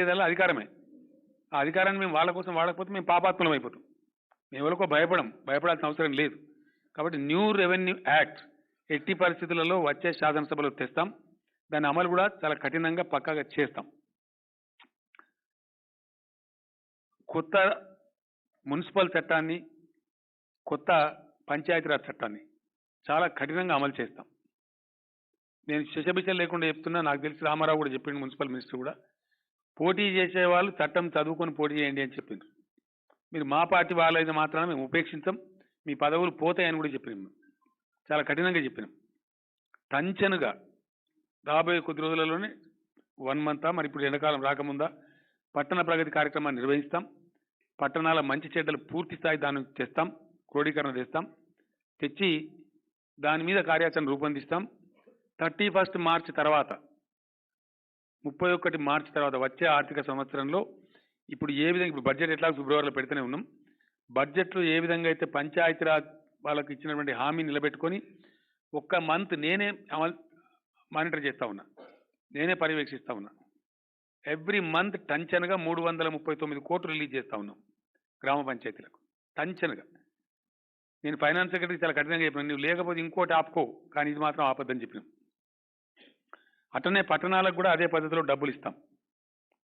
కలిగేదల్లా అధికారమే. ఆ అధికారాన్ని మేము వాళ్ళ కోసం వాడకపోతే మేము పాపాత్మలం అయిపోతాం. మేము ఎవరికో భయపడం భయపడాల్సిన అవసరం లేదు. కాబట్టి న్యూ రెవెన్యూ యాక్ట్ ఎట్టి పరిస్థితులలో వచ్చే శాసనసభలో తెస్తాం. దాని అమలు కూడా చాలా కఠినంగా పక్కాగా చేస్తాం. కొత్త మున్సిపల్ చట్టాన్ని కొత్త పంచాయతీరాజ్ చట్టాన్ని చాలా కఠినంగా అమలు చేస్తాం. నేను శశబిషం లేకుండా చెప్తున్నా నాకు తెలిసి రామారావు కూడా చెప్పిండు మున్సిపల్ మినిస్టర్ కూడా. పోటీ చేసే వాళ్ళు చట్టం చదువుకొని పోటీ చేయండి అని చెప్పింది. మీరు మా పార్టీ వాళ్ళైతే మాత్రాన మేము ఉపేక్షించాం. మీ పదవులు పోతాయని కూడా చెప్పినాం మేము. చాలా కఠినంగా చెప్పినాం. టంచనుగా రాబోయే కొద్ది రోజులలోనే వన్ మంతా మరి ఇప్పుడు ఎండాకాలం రాకముందా పట్టణ ప్రగతి కార్యక్రమాన్ని నిర్వహిస్తాం. పట్టణాల మంచి చెడ్డలు పూర్తి స్థాయి దాన్ని తెస్తాం. క్రోడీకరణ తెస్తాం. తెచ్చి దాని మీద కార్యాచరణ రూపొందిస్తాం. థర్టీ ఫస్ట్ మార్చ్ తర్వాత ముప్పై ఒకటి మార్చి తర్వాత వచ్చే ఆర్థిక సంవత్సరంలో ఇప్పుడు ఏ విధంగా ఇప్పుడు బడ్జెట్ ఎట్లా ఫిబ్రవరిలో పెడుతూనే ఉన్నాం. బడ్జెట్లో ఏ విధంగా అయితే పంచాయతీరాజ్ వాళ్ళకి ఇచ్చినటువంటి హామీ నిలబెట్టుకొని ఒక్క మంత్ నేనే మానిటర్ చేస్తా ఉన్నా. నేనే పర్యవేక్షిస్తా ఉన్నా. ఎవ్రీ మంత్ టంచనగా మూడు వందల ముప్పై తొమ్మిది కోట్లు రిలీజ్ చేస్తా ఉన్నాం గ్రామ పంచాయతీలకు. టంచనగా. నేను ఫైనాన్స్ సెక్రటరీ చాలా కఠినంగా చెప్పినాను నువ్వు లేకపోతే ఇంకోటి ఆపుకో కానీ ఇది మాత్రం ఆపద్దని చెప్పినాను అట్లనే పట్టణాలకు కూడా అదే పద్ధతిలో డబ్బులు ఇస్తాం.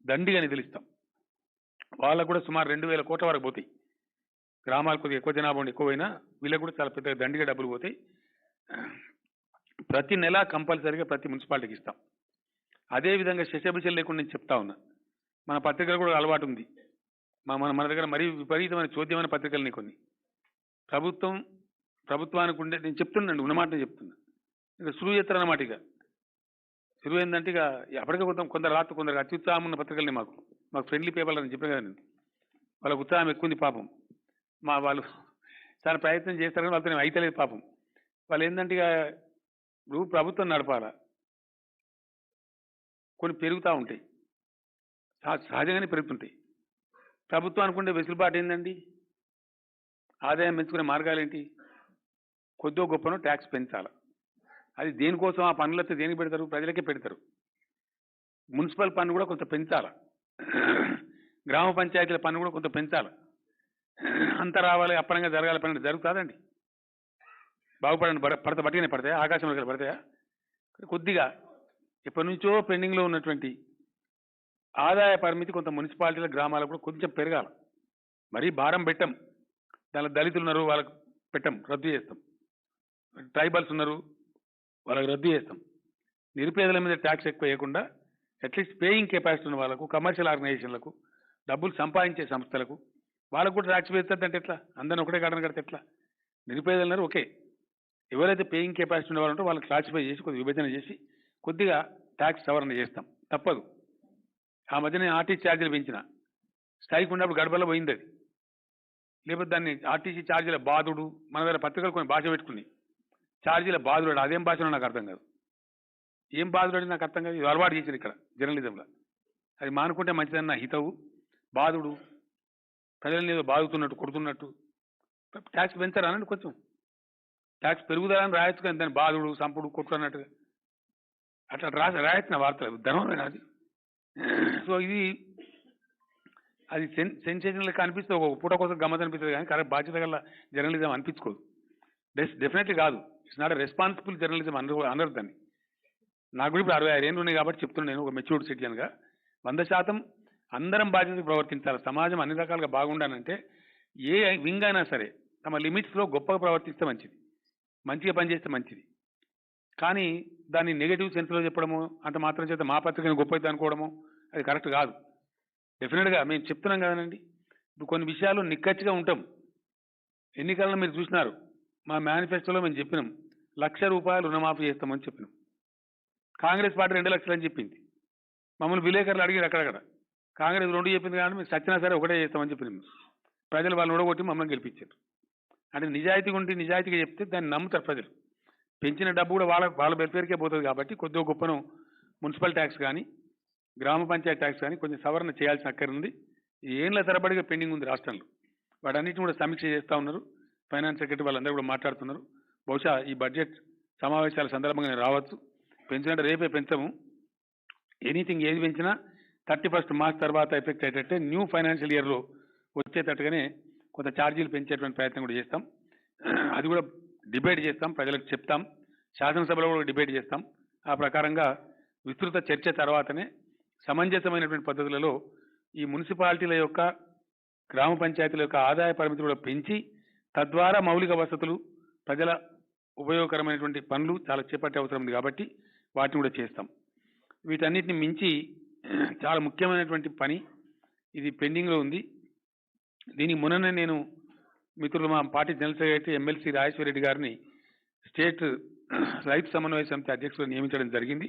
దండిగా నిధులు ఇస్తాం వాళ్ళకు కూడా సుమారు రెండు వేల కోట్ల వరకు పోతాయి. గ్రామాలకు కొద్దిగా ఎక్కువ జనాభా ఉండి ఎక్కువైనా వీళ్ళకు కూడా చాలా పెద్ద దండిగా డబ్బులు పోతాయి. ప్రతి నెల కంపల్సరీగా ప్రతి మున్సిపాలిటీకి ఇస్తాం. అదే విధంగా లేకుండా నేను చెప్తా ఉన్నా. మన పత్రికలు కూడా అలవాటు ఉంది. మా మన మన దగ్గర మరీ విపరీతమైన చోద్యమైన పత్రికలు కొన్ని. ప్రభుత్వం ప్రభుత్వానికి ఉండే నేను చెప్తున్నాను ఉన్నమాట నేను చెప్తున్నా. ఇక సులువు చేస్తారు అన్నమాట ఇక. సులువు ఏంటంటే ఇక ఎప్పటికీ కొంత కొందరు రాత్రి కొందరు అత్యుత్సాహం ఉన్న పత్రికల్ని మాకు. మాకు ఫ్రెండ్లీ పేపర్లు అని చెప్పిన కదండి వాళ్ళకు ఉత్సాహం ఎక్కువ ఉంది పాపం. మా వాళ్ళు చాలా ప్రయత్నం చేస్తారు కానీ వాళ్ళతో అయితలేదు పాపం. వాళ్ళు ఏంటంటే ఇక ఇప్పుడు ప్రభుత్వం నడపాలా. కొన్ని పెరుగుతూ ఉంటాయి. సహజంగానే పెరుగుతుంటాయి. ప్రభుత్వం అనుకుంటే వెసులుబాటు ఏంటండి ఆదాయం పెంచుకునే మార్గాలు ఏంటి కొద్దిగా గొప్పనో ట్యాక్స్ పెంచాలి. అది దేనికోసం ఆ పనులతో దేనికి పెడతారు? ప్రజలకే పెడతారు. మున్సిపల్ పన్ను కూడా కొంత పెంచాలి. గ్రామ పంచాయతీల పన్ను కూడా కొంత పెంచాలి. అంత రావాలి అప్పనంగా జరగాలి పని జరుగుతుందండి. బాగుపడండి పడ- పడత బట్టిగానే పడతాయా? ఆకాశంలోకి వెళ్ళి పడతాయా? కొద్దిగా ఎప్పటి నుంచో పెండింగ్లో ఉన్నటువంటి ఆదాయ పరిమితి కొంత మున్సిపాలిటీల గ్రామాలకు కూడా కొంచెం పెరగాలి. మరీ భారం పెట్టం. దానిలో దళితులు ఉన్నారు వాళ్ళకు పెట్టం రద్దు చేస్తాం. ట్రైబల్స్ ఉన్నారు వాళ్ళకి రద్దు చేస్తాం. నిరుపేదల మీద ట్యాక్స్ ఎక్కువ వేయకుండా అట్లీస్ట్ పేయింగ్ కెపాసిటీ ఉన్న వాళ్ళకు కమర్షియల్ ఆర్గనైజేషన్లకు డబ్బులు సంపాదించే సంస్థలకు వాళ్ళకు కూడా ట్యాక్స్ వేస్తుందంటే ఎట్లా? అందరిని ఒకటే కాడని కడితే ఎట్లా? నిరుపేదలన్నారు ఓకే. ఎవరైతే పేయింగ్ కెపాసిటీ ఉన్న వాళ్ళు వాళ్ళకి క్లాసిఫై చేసి కొద్దిగా విభజన చేసి కొద్దిగా ట్యాక్స్ సవరణ చేస్తాం. తప్పదు. ఆ మధ్య నేను ఆర్టీసీ ఛార్జీలు పెంచిన. స్ట్రైక్ ఉన్నప్పుడు గడపలో పోయింది అది. లేకపోతే దాన్ని ఆర్టీసీ ఛార్జీల బాధుడు మన దగ్గర పత్రికలు కొన్ని భాష పెట్టుకుని ఛార్జీల బాధుడు అదేం భాషలో నాకు అర్థం కాదు. ఏం బాధుడు నాకు అర్థం కాదు? ఇది అలవాటు చేసింది ఇక్కడ జర్నలిజంలో. అది మానుకుంటే మంచిదన్న హితవు బాధుడు ప్రజలని ఏదో బాధుతున్నట్టు కొడుతున్నట్టు ట్యాక్స్ పెంచారా అనండి కొంచెం? ట్యాక్స్ పెరుగుదలని రాయొచ్చు కానీ దాన్ని బాధుడు సంపుడు కొట్టుకున్నట్టుగా. అట్లా రాసి రాయొచ్చిన వార్తలు ధర్మమేనా అది. సో ఇది అది సెన్ సెన్సేషనల్ అనిపిస్తుంది ఒక పూట కోసం గమ్మత్ అనిపిస్తుంది కానీ కరెక్ట్ బాధ్యత గల జర్నలిజం అనిపించుకోదు. డెఫినెట్లీ కాదు. ఇట్స్ నాట్ రెస్పాన్సిబుల్ జర్నలిజం అందరూ అందరు దాన్ని. నాకు కూడా ఇప్పుడు అరవై ఆరు ఏళ్ళు ఉన్నాయి కాబట్టి చెప్తున్నాను నేను ఒక మెచ్యూర్డ్ సిటిజన్గా వంద శాతం అందరం బాధ్యత ప్రవర్తించాలి. సమాజం అన్ని రకాలుగా బాగుండాలంటే ఏ వింగ్ అయినా సరే తమ లిమిట్స్లో గొప్పగా ప్రవర్తిస్తే మంచిది. మంచిగా పనిచేస్తే మంచిది. కానీ దాన్ని నెగిటివ్ సెన్స్లో చెప్పడము అంత మాత్రం చేత మా పత్రికను గొప్ప అనుకోవడము అది కరెక్ట్ కాదు. డెఫినెట్గా మేము చెప్తున్నాం కదండి. ఇప్పుడు కొన్ని విషయాలు నిక్కచ్చిగా ఉంటాం. ఎన్నికల్లో మీరు చూసినారు. మా మేనిఫెస్టోలో మేము చెప్పినాం లక్ష రూపాయలు రుణమాఫీ చేస్తామని చెప్పినాం. కాంగ్రెస్ పార్టీ రెండు లక్షలు అని చెప్పింది. మమ్మల్ని విలేకరులు అడిగారు అక్కడక్కడ. కాంగ్రెస్ రెండు చెప్పింది కానీ మేము సచ్చినా సరే ఒకటే చేస్తామని చెప్పినాం. ప్రజలు వాళ్ళని ఓడగొట్టి మమ్మల్ని గెలిపించారు. అంటే నిజాయితీగా ఉంటే నిజాయితీగా చెప్తే దాన్ని నమ్ముతారు ప్రజలు. పెంచిన డబ్బు కూడా వాళ్ళ వాళ్ళ వెల్ఫేర్కే పోతుంది కాబట్టి కొద్దిగా గొప్పను మున్సిపల్ ట్యాక్స్ కానీ గ్రామ పంచాయతీ ట్యాక్స్ కానీ కొంచెం సవరణ చేయాల్సిన అక్కర ఉంది. ఏళ్ళ తరబడిగా పెండింగ్ ఉంది రాష్ట్రంలో. వాటన్నిటిని కూడా సమీక్ష చేస్తూ ఉన్నారు. ఫైనాన్స్ సెక్రటరీ వాళ్ళందరూ కూడా మాట్లాడుతున్నారు. బహుశా ఈ బడ్జెట్ సమావేశాల సందర్భంగా నేను రావచ్చు. పెంచినట్టు రేపే పెంచము. ఎనీథింగ్ ఏది పెంచినా థర్టీ ఫస్ట్ మార్చ్ తర్వాత ఎఫెక్ట్ అయ్యేటట్టే న్యూ ఫైనాన్షియల్ ఇయర్లో వచ్చేటట్టుగానే కొంత ఛార్జీలు పెంచేటువంటి ప్రయత్నం కూడా చేస్తాం. అది కూడా డిబేట్ చేస్తాం ప్రజలకు చెప్తాం. శాసనసభలో కూడా డిబేట్ చేస్తాం. ఆ ప్రకారంగా విస్తృత చర్చ తర్వాతనే సమంజసమైనటువంటి పద్ధతులలో ఈ మున్సిపాలిటీల యొక్క గ్రామ పంచాయతీల యొక్క ఆదాయ పరిమితి కూడా పెంచి తద్వారా మౌలిక వసతులు ప్రజల ఉపయోగకరమైనటువంటి పనులు చాలా చేపట్టే అవసరం ఉంది కాబట్టి వాటిని కూడా చేస్తాం. వీటన్నిటిని మించి చాలా ముఖ్యమైనటువంటి పని ఇది పెండింగ్లో ఉంది. దీనికి మొన్ననే నేను మిత్రులు మా party general secretary MLC Rajeshwara Reddy గారిని స్టేట్ రైతు సమన్వయ సమితి అధ్యక్షుడు నియమించడం జరిగింది.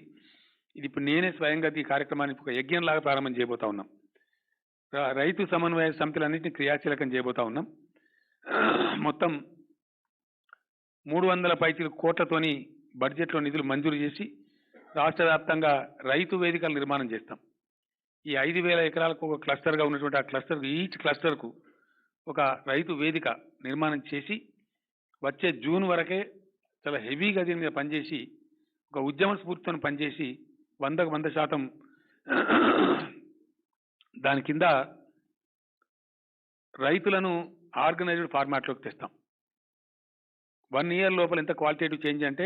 ఇది ఇప్పుడు నేనే స్వయంగా ఈ కార్యక్రమాన్ని ఒక యజ్ఞంలాగా ప్రారంభం చేయబోతా ఉన్నాం. రైతు సమన్వయ సమితులన్నింటినీ క్రియాశీలకం చేయబోతా ఉన్నాం. మొత్తం మూడు వందల పైచీల కోట్లతోని బడ్జెట్లో నిధులు మంజూరు చేసి రాష్ట్ర వ్యాప్తంగా రైతు వేదికలు నిర్మాణం చేస్తాం. ఈ ఐదు వేల ఎకరాలకు ఒక క్లస్టర్గా ఉన్నటువంటి ఆ క్లస్టర్ ఈచ్ క్లస్టర్కు ఒక రైతు వేదిక నిర్మాణం చేసి వచ్చే జూన్ వరకే చాలా హెవీగా దీని మీద పనిచేసి ఒక ఉద్యమ స్ఫూర్తితో పనిచేసి వందకు వంద శాతం దాని కింద రైతులను ఆర్గనైజ్డ్ ఫార్మాట్లోకి తెస్తాం. వన్ ఇయర్ లోపల ఎంత క్వాలిటేటివ్ చేంజ్ అంటే